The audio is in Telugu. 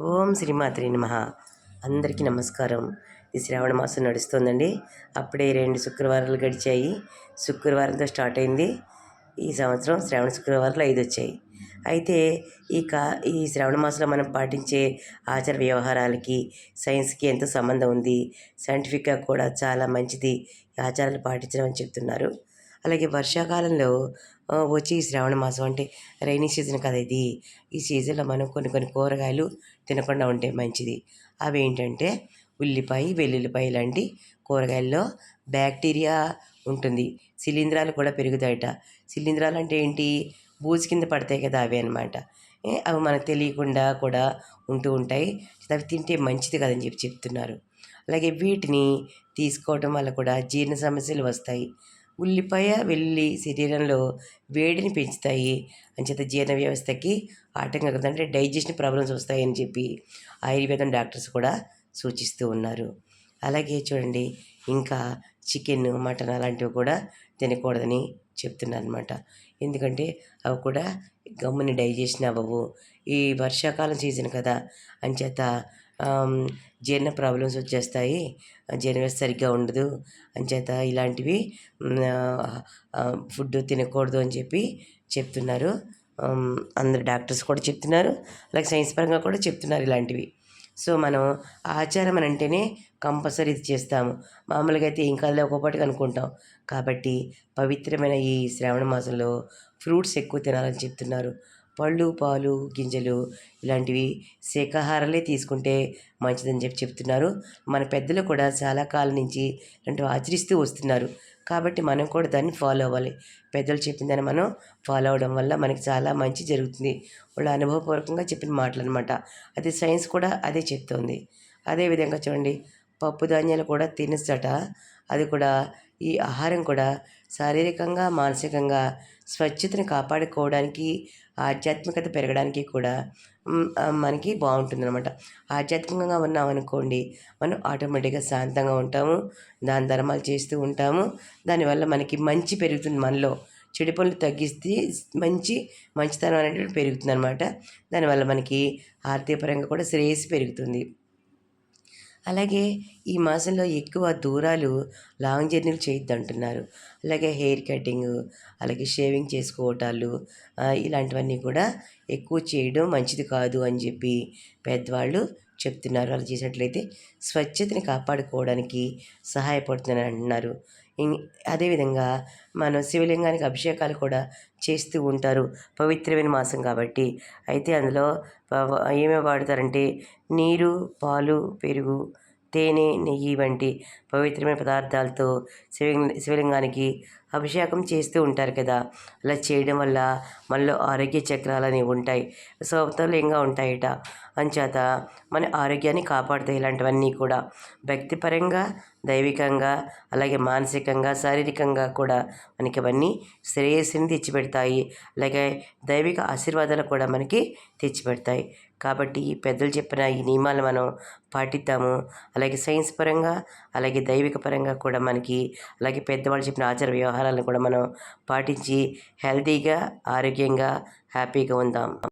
ఓం శ్రీమాత్రి నమ. అందరికీ నమస్కారం. ఈ శ్రావణ మాసం నడుస్తుందండి. అప్పుడే రెండు శుక్రవారాలు గడిచాయి. శుక్రవారంతో స్టార్ట్ అయింది. ఈ సంవత్సరం శ్రావణ శుక్రవారాలు ఐదు వచ్చాయి. అయితే ఈ కా ఈ శ్రావణ మాసంలో మనం పాటించే ఆచార వ్యవహారాలకి సైన్స్కి ఎంతో సంబంధం ఉంది. సైంటిఫిక్గా కూడా చాలా మంచిది ఆచారాలు పాటించడం అని చెప్తున్నారు. అలాగే వర్షాకాలంలో వచ్చి ఈ శ్రావణ మాసం అంటే రైనీ సీజన్ కదా ఇది. ఈ సీజన్లో మనం కొన్ని కొన్ని కూరగాయలు తినకుండా ఉంటే మంచిది. అవి ఏంటంటే ఉల్లిపాయ వెల్లుల్లిపాయ లాంటి కూరగాయల్లో బ్యాక్టీరియా ఉంటుంది. శిలీంధ్రాలు కూడా పెరుగుతాయట. శిలీంధ్రాలు అంటే ఏంటి? బూజు కింద పడతాయి కదా అవి అనమాట అవి మనకు తెలియకుండా కూడా ఉంటూ ఉంటాయి. అవి తింటే మంచిది కదని చెప్పి చెప్తున్నారు. అలాగే వీటిని తీసుకోవడం వల్ల కూడా జీర్ణ సమస్యలు వస్తాయి. ఉల్లిపాయ వెల్లుల్లి శరీరంలో వేడిని పెంచుతాయి. అంచేత జీర్ణ వ్యవస్థకి ఆటంకం కలుగుతుంది. అంటే డైజెషన్ ప్రాబ్లమ్స్ వస్తాయని చెప్పి ఆయుర్వేదం డాక్టర్స్ కూడా సూచిస్తూ ఉన్నారు. అలాగే చూడండి ఇంకా చికెన్ మటన్ అలాంటివి కూడా తినకూడదని చెప్తున్నారు అనమాట ఎందుకంటే అవి కూడా గమ్ముని డైజెషన్ అవ్వవు. ఈ వర్షాకాలం సీజన్ కదా అంచేత జీర్ణ ప్రాబ్లమ్స్ వచ్చేస్తాయి జీర్ణవ్యవస్థ సరిగ్గా ఉండదు అంచేత ఇలాంటివి ఫుడ్ తినకూడదు అని చెప్పి చెప్తున్నారు. అందరు డాక్టర్స్ కూడా చెప్తున్నారు అలాగే సైన్స్ పరంగా కూడా చెప్తున్నారు ఇలాంటివి. సో మనం ఆచారం అని అంటేనే కంపల్సరీ ఇది చేస్తాము. మామూలుగా అయితే ఏం కాదులే ఒక్కొక్కటిగా అనుకుంటాం. కాబట్టి పవిత్రమైన ఈ శ్రావణ మాసంలో ఫ్రూట్స్ ఎక్కువ తినాలని చెప్తున్నారు. పళ్ళు పాలు గింజలు ఇలాంటివి శాఖాహారాలే తీసుకుంటే మంచిదని చెప్పి చెప్తున్నారు. మన పెద్దలు కూడా చాలా కాలం నుంచి ఇలాంటివి ఆచరిస్తూ వస్తున్నారు. కాబట్టి మనం కూడా దాన్ని ఫాలో అవ్వాలి. పెద్దలు చెప్పిన దాన్ని మనం ఫాలో అవ్వడం వల్ల మనకి చాలా మంచి జరుగుతుంది. వాళ్ళ అనుభవపూర్వకంగా చెప్పిన మాటలు అనమాట అది సైన్స్ కూడా అదే చెప్తోంది. అదేవిధంగా చూడండి పప్పు ధాన్యాలు కూడా తినచ్చట అది కూడా ఈ ఆహారం కూడా శారీరకంగా మానసికంగా స్వచ్ఛతను కాపాడుకోవడానికి ఆధ్యాత్మికత పెరగడానికి కూడా మనకి బాగుంటుంది అనమాట ఆధ్యాత్మికంగా ఉన్నామనుకోండి మనం ఆటోమేటిక్గా శాంతంగా ఉంటాము దాని ధర్మాలు చేస్తూ ఉంటాము దానివల్ల మనకి మంచి పెరుగుతుంది మనలో. చెడు పనులు తగ్గిస్తే మంచి మంచితనం అనేటువంటి పెరుగుతుంది అనమాట దానివల్ల మనకి ఆర్థికపరంగా కూడా శ్రేయస్సు పెరుగుతుంది. అలాగే ఈ మాసంలో ఎక్కువ దూరాలు లాంగ్ జర్నీలు చేయొద్దు అంటున్నారు. అలాగే హెయిర్ కటింగ్ అలాగే షేవింగ్ చేసుకోవటాలు ఇలాంటివన్నీ కూడా ఎక్కువ చేయడం మంచిది కాదు అని చెప్పి పెద్దవాళ్ళు చెప్తున్నారు. అలా చేసినట్లయితే స్వచ్ఛతని కాపాడుకోవడానికి సహాయపడుతుందని అంటున్నారు. అదేవిధంగా మనం శివలింగానికి అభిషేకాలు కూడా చేస్తూ ఉంటారు. పవిత్రమైన మాసం కాబట్టి. అయితే అందులో ఏమేమి వాడతారంటే నీరు పాలు పెరుగు తేనె నెయ్యి వంటి పవిత్రమైన పదార్థాలతో శివలింగ శివలింగానికి అభిషేకం చేస్తూ ఉంటారు కదా. అలా చేయడం వల్ల మనలో ఆరోగ్య చక్రాలు అనేవి ఉంటాయి. సమతుల్యంగా ఉంటాయట. అంచేత మన ఆరోగ్యాన్ని కాపాడుతాయి ఇలాంటివన్నీ కూడా. వ్యక్తిపరంగా దైవికంగా అలాగే మానసికంగా శారీరకంగా కూడా మనకి అవన్నీ శ్రేయస్సుని తెచ్చిపెడతాయి. అలాగే దైవిక ఆశీర్వాదాలు కూడా మనకి తెచ్చిపెడతాయి. కాబట్టి పెద్దలు చెప్పిన ఈ నియమాలు మనం పాటిద్దాము. అలాగే సైన్స్ పరంగా అలాగే దైవిక పరంగా కూడా మనకి అలాగే పెద్దవాళ్ళు చెప్పిన ఆచార వ్యవహారం ఆహారాలను కూడా మనం పాటించి హెల్తీగా ఆరోగ్యంగా హ్యాపీగా ఉందాం.